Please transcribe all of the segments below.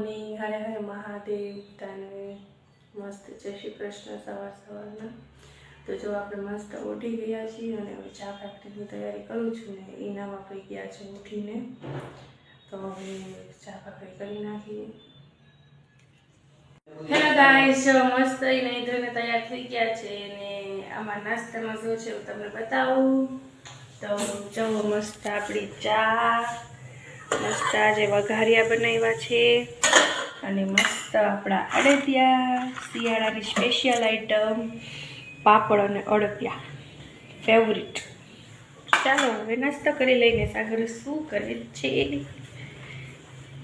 Morning હરે હરે મહાદેવ, તને મસ્ત જય શ્રી કૃષ્ણ સવાર સવારના. તો જો આપણે મસ્ત ઉઠી ગયા છીએ અને હવે ચા ફેક્ટરીની તૈયારી કરું છું ને એનામાં આપણે ગયા છે ઉઠીને. તો હવે ચા ફેક્ટરી કરી નાખીએ. હેલો ગાઈસ મસ્ત નહીં ધોઈને તૈયાર થઈ ગયા છે ને આમાં નાસ્તામાં શું છે હું તમને બતાવું. તો જો મસ્ત આપણી ચા. મસ્ત આજે વઘારિયા બનાવ્યા છે. અને મસ્ત આપણા અડદિયા શિયાળાની સ્પેશિયલ આઈટમ પાપડ અને અડદિયા. ફેવરિટ ચાલો હવે નાસ્તો કરી લઈને સાગર શું કરે છે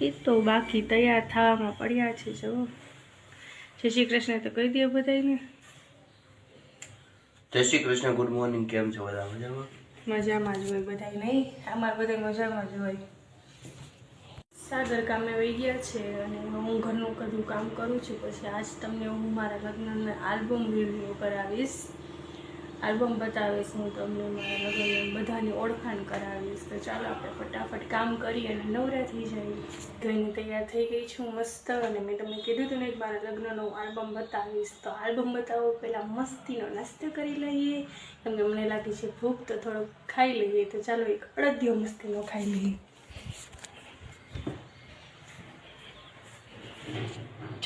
એ તો બાકી તૈયાર થવામાં પડ્યા છે જો. જય શ્રી કૃષ્ણ તો કહી દે બધાને જય શ્રી કૃષ્ણ ગુડ મોર્નિંગ કેમ છો બધા? મજામાં? મજામાં જ હોય બધા નહીં? અમારે બધા મજામાં જ હોય. સાગર કામે વહી ગયા છે અને હું ઘરનું બધું કામ કરું છું. પછી આજ તમને હું મારા લગ્નના આલ્બમ રિવ્યૂ કરાવીશ. આલ્બમ બતાવીશ હું તમને મારા લગ્નની બધાની ઓળખાણ કરાવીશ. તો ચાલો આપણે ફટાફટ કામ કરીએ અને નવરા થઈ જઈએ ધોઈને તૈયાર થઈ ગઈ છું મસ્ત અને મેં તમને કીધું હતું ને કે મારા લગ્નનો આલ્બમ બતાવીશ. તો આલ્બમ બતાવો પહેલાં મસ્તીનો નાસ્તો કરી લઈએ. કેમ મને લાગે છે ભૂખ તો થોડોક ખાઈ લઈએ. તો ચાલો એક અડધ્યો મસ્તીનો ખાઈ લઈએ.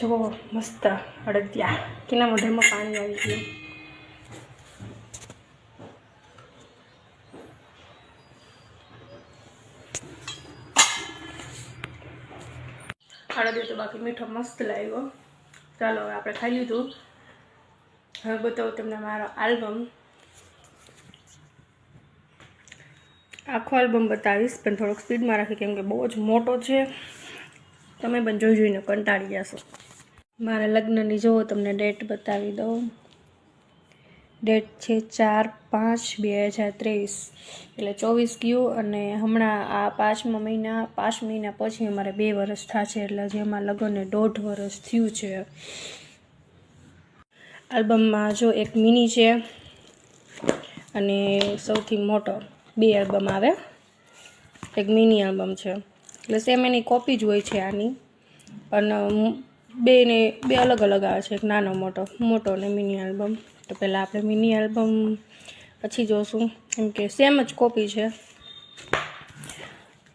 જુઓ મસ્ત અડદિયા કેના મોઢામાં પાણી આવી ગયું અડદિયો તો બાકી મીઠો મસ્ત લાગ્યો. ચાલો, હવે આપણે ખાઈ લીધું. હવે બતાવું તમને મારો આલ્બમ. આખો આલ્બમ બતાવીશ, પણ થોડોક સ્પીડમાં રાખી, કેમ કે બહુ જ મોટો છે. તમે પણ જોઈ જોઈને કંટાળી જશો. મારા લગ્નની, જુઓ તમને ડેટ બતાવી દઉં. ડેટ છે ચાર પાંચ બે હજાર ત્રેવીસ. એટલે ચોવીસ ગયું અને હમણાં આ પાંચમા મહિના, પાંચ મહિના પછી અમારે બે વર્ષ થશે, એટલે જેમાં લગ્નને દોઢ વર્ષ થયું છે. આલ્બમમાં જો એક મિની છે અને સૌથી મોટો બે આલ્બમ આવે. એક મિની આલ્બમ છે. એટલે સેમ એની કોપી જ હોય છે આની. પણ બેને બે અલગ અલગ આવે છે, એક નાનો, મોટો મોટો અને મિની આલ્બમ તો પહેલાં આપણે મિની આલ્બમ પછી જોશું. એમ કે સેમ જ કોપી છે.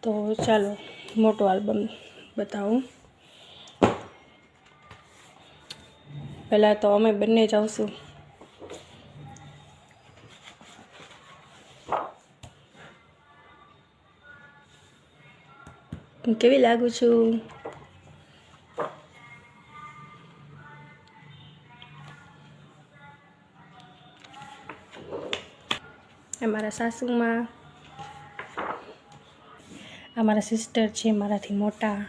તો ચાલો, મોટો આલ્બમ બતાવું. પહેલાં તો અમે બંને જ આવશું કેવી લાગુ છું? અમારા સાસુમાં. મારા સિસ્ટર છે મારાથી મોટા.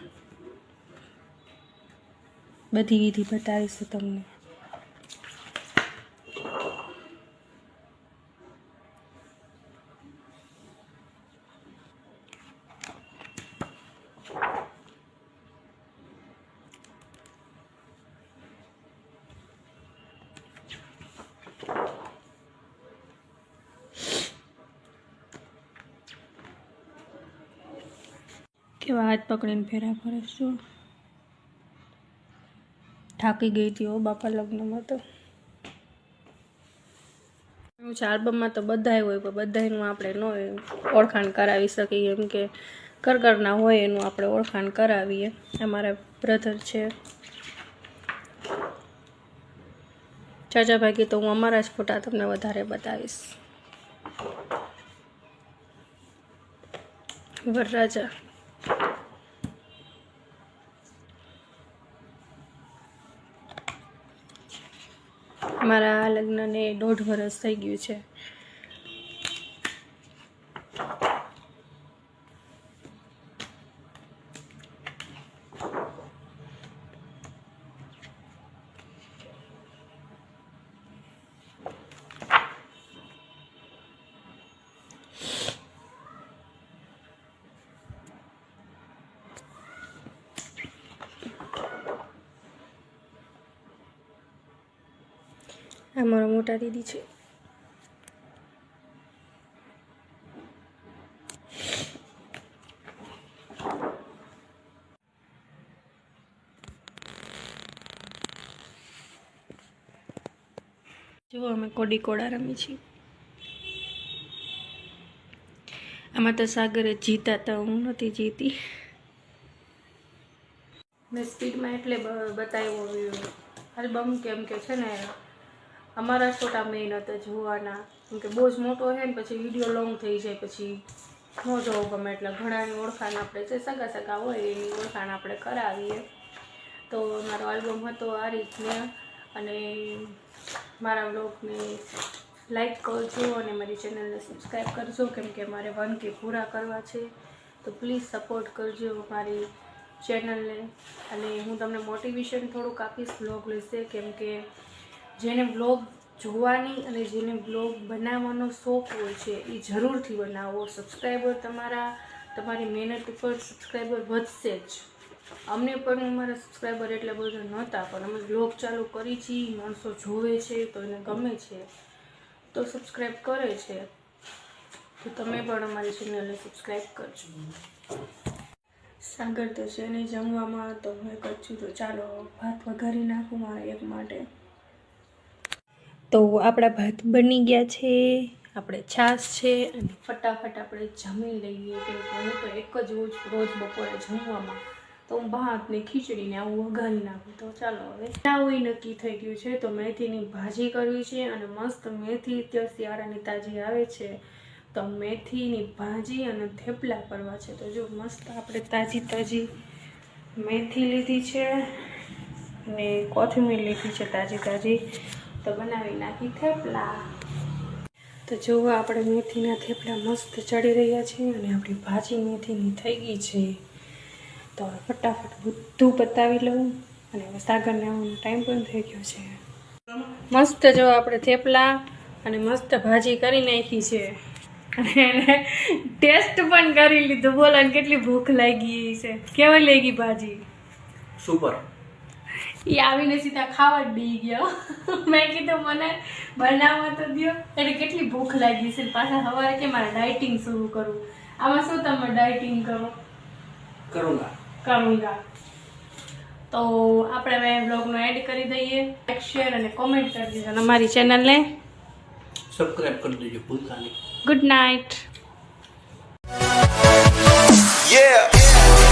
બધી વિધિ બતાવીશું તમને. કેવા હાથ પકડીને ફેરા ફરે છો થાકી ગઈ હતી હો બાપા લગ્નમાં તો. આલ્બમમાં તો બધાય હોય, પણ બધાયનું આપણે ન ઓળખાણ કરાવી શકીએ એમ કે કરકરના હોય એનું આપણે ઓળખાણ કરાવીએ. અમારા બ્રધર છે. ચાચા ભાગી તો હું અમારા જ ફોટા તમને વધારે બતાવીશ. વરરાજા મારા લગ્નને દોઢ વર્ષ થઈ ગયું છે. આ મારા મોટા દીદી છે. જુઓ અમે કોડી કોડા રમી છીએ. આમાં તો સાગરે જીતા તો હું નથી જીતી. મેં સ્પીડમાં એટલે બતાવ્યો આલ્બમ કેમ કે છે ને અમારા છોટા મેઇન હતા, જોવાના. કેમ કે બહુ જ મોટો છે ને, પછી વીડિયો લોંગ થઈ જાય, પછી ન જોવું ગમે એટલે ઘણાની ઓળખાણ આપણે જે સગા સગા હોય એની ઓળખાણ આપણે કરાવીએ. તો મારો આલ્બમ હતો આ રીતને અને મારા બ્લોગને લાઈક કરજો અને મારી ચેનલને સબસ્ક્રાઈબ કરજો, કેમ કે મારે વન કે પૂરા કરવા છે. તો પ્લીઝ સપોર્ટ કરજો મારી ચેનલને અને હું તમને મોટિવેશન થોડુંક આપીશ બ્લોગ લેશે, કેમ કે જેને બ્લોગ જોવાની અને જેને બ્લોગ બનાવવાનો શોખ હોય છે, એ જરૂરથી બનાવો. સબસ્ક્રાઈબર તમારા, તમારી મહેનત ઉપર સબસ્ક્રાઈબર વધશે જ. અમને પણ અમારા સબસ્ક્રાઈબર એટલા બધા નહોતા, પણ અમે બ્લોગ ચાલુ કરી છીએ માણસો જોવે છે, તો એને ગમે છે. તો સબસ્ક્રાઈબ કરે છે. તો તમે પણ અમારી ચેનલને સબસ્ક્રાઈબ કરજો. સાગર તો છે નહીં જમવામાં, તો હું કરશું તો ચાલો ભાત વઘારી નાખું મારા એક માટે. તો આપણા ભાત બની ગયા છે, આપણે છાશ છે અને ફટાફટ આપણે જમી લઈએ કે હું તો એક જ રોજ રોજ બપોરે જમવામાં. તો હું ભાત ને ખીચડીને આવું વઘારી નાખું. તો ચાલો હવે આવું નક્કી થઈ ગયું છે, તો મેથીની ભાજી કરવી છે અને મસ્ત મેથી અત્યારે શિયાળાની તાજી આવે છે. તો મેથીની ભાજી અને થેપલા કરવા છે. તો જો મસ્ત આપણે તાજી તાજી મેથી લીધી છે અને કોથમીર લીધી છે, તાજી તાજી. તો બનાવી નાખી થેપલા. તો જોવા આપણે મેથીના થેપલા મસ્ત ચડી રહ્યા છે અને આપણી ભાજી મેથીની થઈ ગઈ છે. તો હવે ફટાફટ બધું પતાવી લઉં અને હવે સાગરને આવવાનો ટાઈમ પણ થઈ ગયો છે. મસ્ત જો આપણે થેપલા અને મસ્ત ભાજી કરી નાખી છે. અને એને ટેસ્ટ પણ કરી લીધું. બોલો કેટલી ભૂખ લાગી છે. કેવી લાગી ભાજી? સુપર. એ આવીને સીધા ખાવા જ ડી ગયો. મેં કીધું મને બનાવવા તો દો એટલે કેટલી ભૂખ લાગી છે પાછા સવારે કે મારે ડાયટિંગ શરૂ કરવું? આમાં શું તમે ડાયટિંગ કરો? કરુંગા કરુંગા તો આપણે હવે બ્લોગનો એડ કરી દઈએ. લાઈક શેર અને કોમેન્ટ કરી દીધો અને અમારી ચેનલને સબસ્ક્રાઇબ કરી દેજો ભૂલતા નહીં. Good night Yeah.